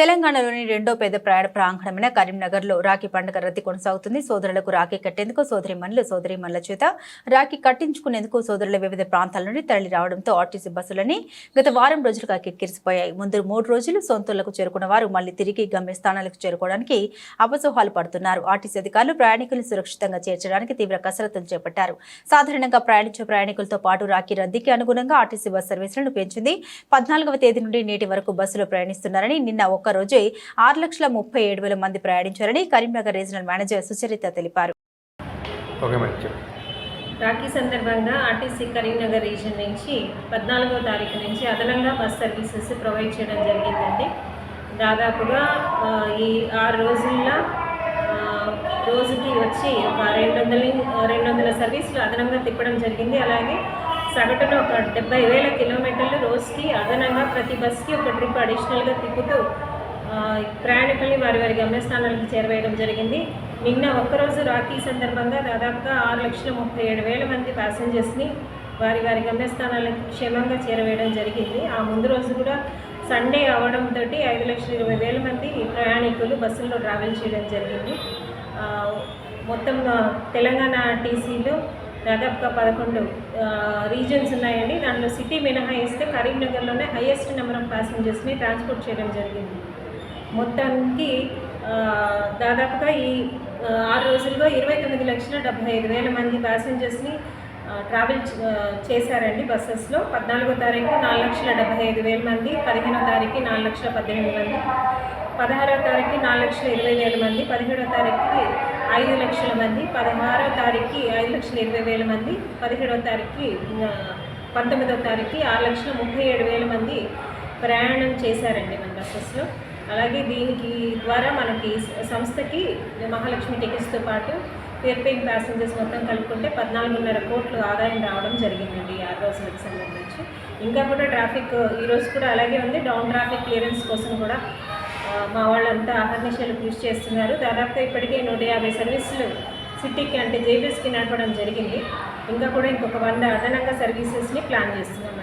తెలంగాణలోని రెండో పెద్ద ప్రయాణ ప్రాంగణమైన కరీంనగర్లో రాఖీ పండుగ రద్దీ కొనసాగుతుంది. సోదరులకు రాఖీ కట్టేందుకు సోదరి మనులు సోదరి మనుల చేత రాఖీ కట్టించుకునేందుకు సోదరుల వివిధ ప్రాంతాల నుండి తరలి రావడంతో ఆర్టీసీ బస్సులని గత వారం రోజులుగా కిక్కిరిసిపోయాయి. ముందు మూడు రోజులు సొంతలకు చేరుకున్న వారు మళ్ళీ తిరిగి గమ్యస్థానాలకు చేరుకోవడానికి అపసోహాలు పడుతున్నారు. ఆర్టీసీ అధికారులు ప్రయాణికులను సురక్షితంగా చేర్చడానికి తీవ్ర కసరత్తులు చేపట్టారు. సాధారణంగా ప్రయాణించే ప్రయాణికులతో పాటు రాఖీ రద్దీకి అనుగుణంగా ఆర్టీసీ బస్ సర్వీసులను పెంచింది. పద్నాలుగవ తేదీ నుండి నేటి వరకు బస్సులో ప్రయాణిస్తున్నారని నిన్న ఒక్క రోజే ఆరు లక్షల ముప్పై ఏడు వేల మంది ప్రయాణించారని కరీంనగర్ రీజనల్ మేనేజర్ సుచరిత తెలిపారు. ఓకే మేడం చెప్పు రాఖీ సందర్భంగా ఆర్టీసీ కరీంనగర్ రీజన్ నుంచి పద్నాలుగో తారీఖు నుంచి అదనంగా బస్ సర్వీసెస్ ప్రొవైడ్ చేయడం జరిగిందండి. దాదాపుగా ఆ, ఈ ఆరు రోజుల్లో రోజుకి వచ్చి ఒక రెండు వందల రెండు వందల సర్వీసులు అదనంగా తిప్పడం జరిగింది. అలాగే సగటున ఒక డెబ్బై వేల కిలోమీటర్లు రోజుకి అదనంగా ప్రతి బస్కి ఒక ట్రిప్ అడిషనల్గా తిప్పుతూ ప్రయాణికుల్ని వారి వారి గమ్యస్థానాలకు చేరవేయడం జరిగింది. నిన్న ఒక్కరోజు రాఖీ సందర్భంగా దాదాపుగా ఆరు లక్షల ముప్పై ఏడు వేల మంది ప్యాసింజర్స్ని వారి వారి గమ్యస్థానాలకు క్షేమంగా చేరవేయడం జరిగింది. ఆ ముందు రోజు కూడా సండే అవడంతో ఐదు లక్షల ఇరవై వేల మంది ప్రయాణికులు బస్సుల్లో ట్రావెల్ చేయడం జరిగింది. మొత్తం తెలంగాణ టీసీలో దాదాపుగా పదకొండు రీజన్స్ ఉన్నాయండి. దాంట్లో సిటీ మినహాయిస్తే కరీంనగర్లోనే హైయెస్ట్ నెంబర్ ఆఫ్ ప్యాసింజర్స్ని ట్రాన్స్పోర్ట్ చేయడం జరిగింది. మొత్తానికి దాదాపుగా ఈ ఆరు రోజుల్లో ఇరవై తొమ్మిది లక్షల డెబ్బై ఐదు వేల మంది ప్యాసింజర్స్ని ట్రావెల్ చేశారండి బస్సెస్లో. పద్నాలుగో తారీఖు నాలుగు లక్షల డెబ్బై ఐదు వేల మంది పదిహేనో తారీఖు నాలుగు లక్షల పద్దెనిమిది మంది పదహారో తారీఖు నాలుగు లక్షల ఇరవై వేల మంది పదిహేడో తారీఖుకి ఐదు లక్షల మంది పదహారో తారీఖు ఐదు లక్షల ఇరవై వేల మంది పదిహేడో తారీఖుకి పంతొమ్మిదో తారీఖు ఆరు లక్షల ముప్పై ఏడు వేల మంది ప్రయాణం చేశారండి మన బస్సెస్లో. అలాగే దీనికి ద్వారా మనకి సంస్థకి మహాలక్ష్మి టికెట్స్తో పాటు ఫేర్ పేయింగ్ ప్యాసింజర్స్ మొత్తం కలుపుకుంటే పద్నాలుగున్నర కోట్లు ఆదాయం రావడం జరిగిందండి ఆ ఆరు రోజులకు సంబంధించి. ఇంకా కూడా ట్రాఫిక్ ఈరోజు కూడా అలాగే ఉంది. డౌన్ ట్రాఫిక్ క్లియరెన్స్ కోసం కూడా మా వాళ్ళంతా అహర్నిశలు కృషి చేస్తున్నారు. దాదాపుగా ఇప్పటికే నూట యాభై సర్వీసులు సిటీకి అంటే జేబీఎస్కి నడపడం జరిగింది. ఇంకా కూడా ఇంకొక వంద అదనంగా సర్వీసెస్ని ప్లాన్ చేస్తున్నాం.